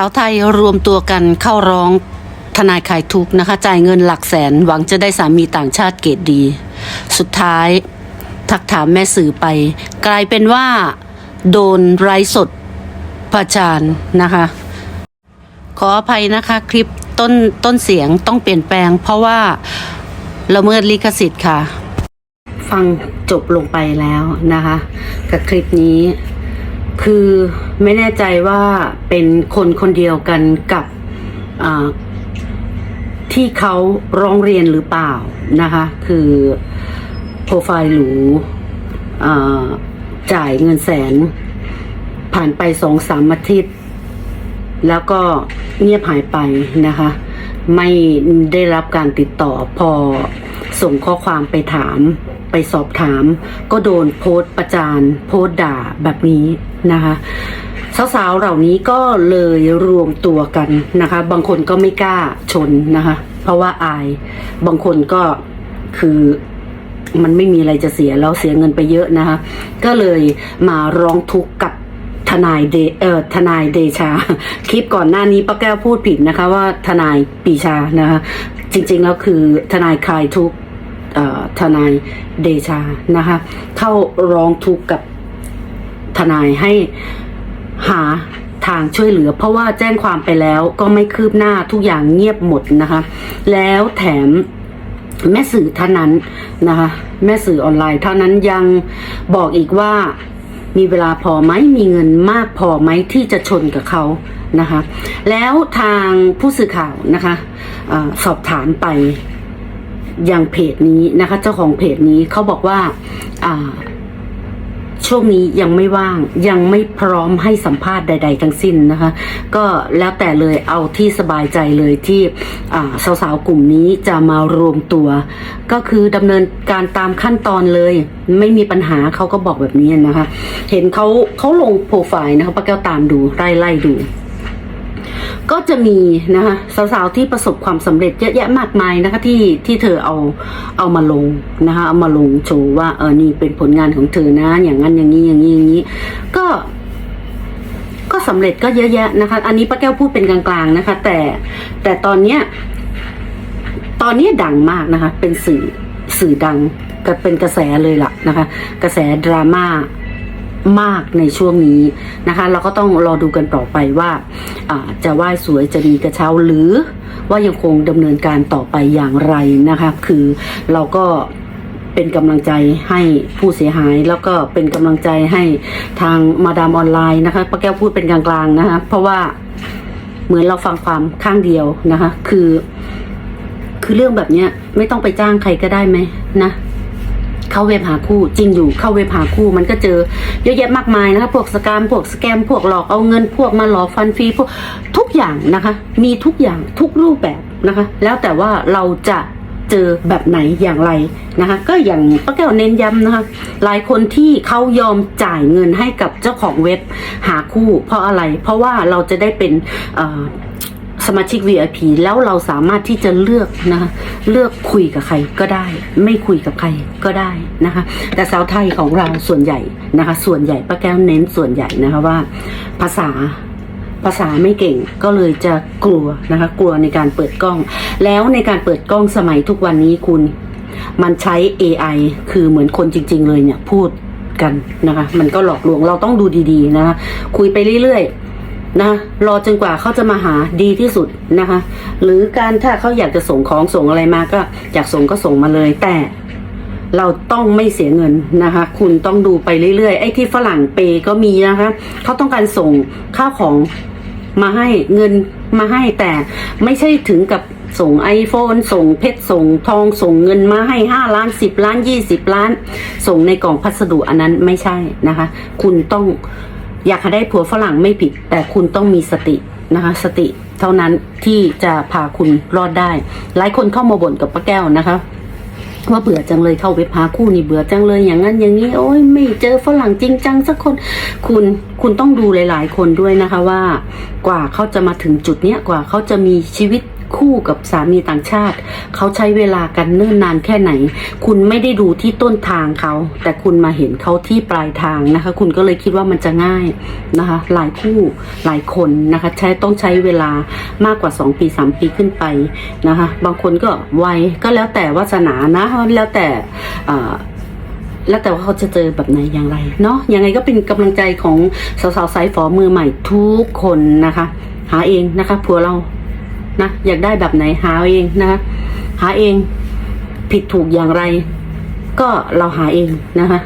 าวไทยรวมตัวกันเข้าร้องทนายขายทุกนะคะ จ่ายเงินหลักแสนหวังจะได้สามีต่างชาติเกรดดี สุดท้ายทักถามแม่สื่อไป กลายเป็นว่า โดนไร้สดประจานนะคะ ขออภัยนะคะ คลิปต้นต้นเสียงต้องเปลี่ยนแปลง เพราะว่าละเมิดลิขสิทธิ์ค่ะ ฟังจบลงไปแล้วนะคะ กับคลิปนี้ คือไม่แน่ใจว่าเป็นคนคนเดียวกันกับที่เขาร้องเรียนหรือเปล่านะคะ คือโปรไฟล์หรูจ่ายเงินแสน ผ่านไปสองสามอาทิตย์ แล้วก็เงียบหายไปนะคะ ไม่ได้รับการติดต่อพอ ส่งข้อความไปถาม ไปสอบถาม ก็โดนโพสต์ประจานโพสต์ด่าแบบนี้นะคะสาวๆเหล่านี้ก็เลยรวมตัวกันนะคะ บางคนก็ไม่กล้าชนนะคะ เพราะว่าอาย บางคนก็คือมันไม่มีอะไรจะเสียแล้วเสียเงินไปเยอะนะคะ ก็เลยมาร้องทุกข์กับทนายเดเอ่อทนายเดชา คลิปก่อนหน้านี้ป้าแก้วพูดผิดนะคะว่าทนายปีชานะคะ จริงๆแล้วคือทนายคลายทุกทนายเดชานะคะ เข้าร้องทุกข์กับทนายให้หาทางช่วยเหลือ เพราะว่าแจ้งความไปแล้วก็ไม่คืบหน้าทุกอย่างเงียบหมดนะคะ แล้วแถมแม่สื่อท่านนั้นนะคะ แม่สื่อออนไลน์เท่านั้นยังบอกอีกว่ามีเวลาพอไหมมีเงินมากพอไหมที่จะชนกับเขา นะคะ แล้วทางผู้สื่อข่าวนะคะอสอบถามไปยังเพจนี้นะคะ เจ้าของเพจนี้เขาบอกว่าช่วงนี้ยังไม่ว่างยังไม่พร้อมให้สัมภาษณ์ใด ๆ ทั้งสิ้นนะคะ ก็แล้วแต่เลยเอาที่สบายใจเลยที่สาวๆกลุ่มนี้จะมารวมตัว ก็คือดำเนินการตามขั้นตอนเลย ไม่มีปัญหาเขาก็บอกแบบนี้นะคะ เห็นเขาเขาลงโปรไฟล์นะคะป้าแก้วตามดูไล่ไล่ดู ก็จะมีนะคะสาวๆที่ประสบความสำเร็จเยอะแยะมากมายนะคะที่ที่เธอเอาเอามาลงนะคะเอามาลงโชว์ว่าเออนี่เป็นผลงานของเธอนะ อย่างนั้นอย่างนี้อย่างนี้อย่างนี้ ก็ ก็สำเร็จก็เยอะแยะนะคะ อันนี้ป้าแก้วพูดเป็นกลางๆนะคะ แต่แต่ตอนเนี้ยตอนนี้ดังมากนะคะ เป็นสื่อสื่อดังก็เป็นกระแสเลยล่ะนะคะ กระแสดราม่า มากในช่วงนี้นะคะ เราก็ต้องรอดูกันต่อไปว่าจะไหว้สวยจะดีกระเช้าหรือว่ายังคงดำเนินการต่อไปอย่างไรนะคะ คือเราก็เป็นกำลังใจให้ผู้เสียหาย แล้วก็เป็นกำลังใจให้ทางมาดามออนไลน์นะคะป้าแก้วพูดเป็นกลางๆนะคะเพราะว่าเหมือนเราฟังความข้างเดียวนะคะ คือ คือเรื่องแบบเนี้ยไม่ต้องไปจ้างใครก็ได้ไหมนะ เข้าเว็บหาคู่จริงอยู่เข้าเว็บหาคู่มันก็เจอเยอะแยะมากมายนะคะพวกสกามพวกสแกมพวกหลอกเอาเงินพวกมาหลอกฟันฟรีพวกทุกอย่างนะคะ มีทุกอย่างทุกรูปแบบนะคะ แล้วแต่ว่าเราจะเจอแบบไหนอย่างไรนะคะ ก็อย่างป้าแก้วเน้นย้ำนะคะ หลายคนที่เขายอมจ่ายเงินให้กับเจ้าของเว็บหาคู่ เพราะอะไร เพราะว่าเราจะได้เป็นเสมาชิก VIP แล้วเราสามารถที่จะเลือกนะคะเลือกคุยกับใครก็ได้ ไม่คุยกับใครก็ได้นะคะ แต่สาวไทยของเราส่วนใหญ่นะคะ ส่วนใหญ่ป้าแก้วเน้นส่วนใหญ่นะคะว่า ภาษาภาษาไม่เก่งก็เลยจะกลัวนะคะ กลัวในการเปิดกล้อง แล้วในการเปิดกล้องสมัยทุกวันนี้คุณ มันใช้ AI คือเหมือนคนจริง ๆ เลยเนี่ยพูดกันนะคะ มันก็หลอกลวงเราต้องดูดีๆนะคะคุยไปเรื่อยๆ นะรอจนกว่าเขาจะมาหาดีที่สุดนะคะ หรือการถ้าเขาอยากจะส่งของส่งอะไรมาก็อยากส่งก็ส่งมาเลย แต่เราต้องไม่เสียเงินนะคะ คุณต้องดูไปเรื่อยๆ ไอ้ที่ฝรั่งเปย์ก็มีนะคะเขาต้องการส่งข้าวของมาให้เงินมาให้แต่ไม่ใช่ถึงกับส่ง iPhone ส่งเพชรส่งทองส่งเงินมาให้ห้าล้านสิบล้านยี่สิบล้าน ส่งในกล่องพัสดุอันนั้นไม่ใช่นะคะ คุณต้อง อยากให้ได้ผัวฝรั่งไม่ผิด แต่คุณต้องมีสตินะคะ สติเท่านั้นที่จะพาคุณรอดได้ หลายคนเข้ามาบ่นกับป้าแก้วนะคะว่าเบื่อจังเลยเข้าเว็บหาคู่นี่เบื่อจังเลยอย่างนั้นอย่างนี้โอ้ยไม่เจอฝรั่งจริงจังสักคนคุณคุณต้องดูหลาย ๆ คนด้วยนะคะว่า กว่าเขาจะมาถึงจุดเนี้ยกว่าเขาจะมีชีวิต คู่กับสามีต่างชาติ เขาใช้เวลากันเนิ่นนานแค่ไหน คุณไม่ได้ดูที่ต้นทางเขา แต่คุณมาเห็นเขาที่ปลายทางนะคะ คุณก็เลยคิดว่ามันจะง่ายนะคะ หลายคู่หลายคนนะคะใช้ต้องใช้เวลามากกว่า 2 ปี 3 ปีขึ้นไปนะคะ บางคนก็ไวก็แล้วแต่วาสนานะแล้วแต่แล้วแต่ว่าเขาจะเจอแบบไหนอย่างไรเนาะยังไงก็เป็นกำลังใจของสาวๆสายฝอมือใหม่ทุกคนนะคะ หาเองนะคะผัวเรา นะอยากได้แบบไหนหาเองนะคะหาเองผิดถูกอย่างไร ก็เราหาเองนะคะ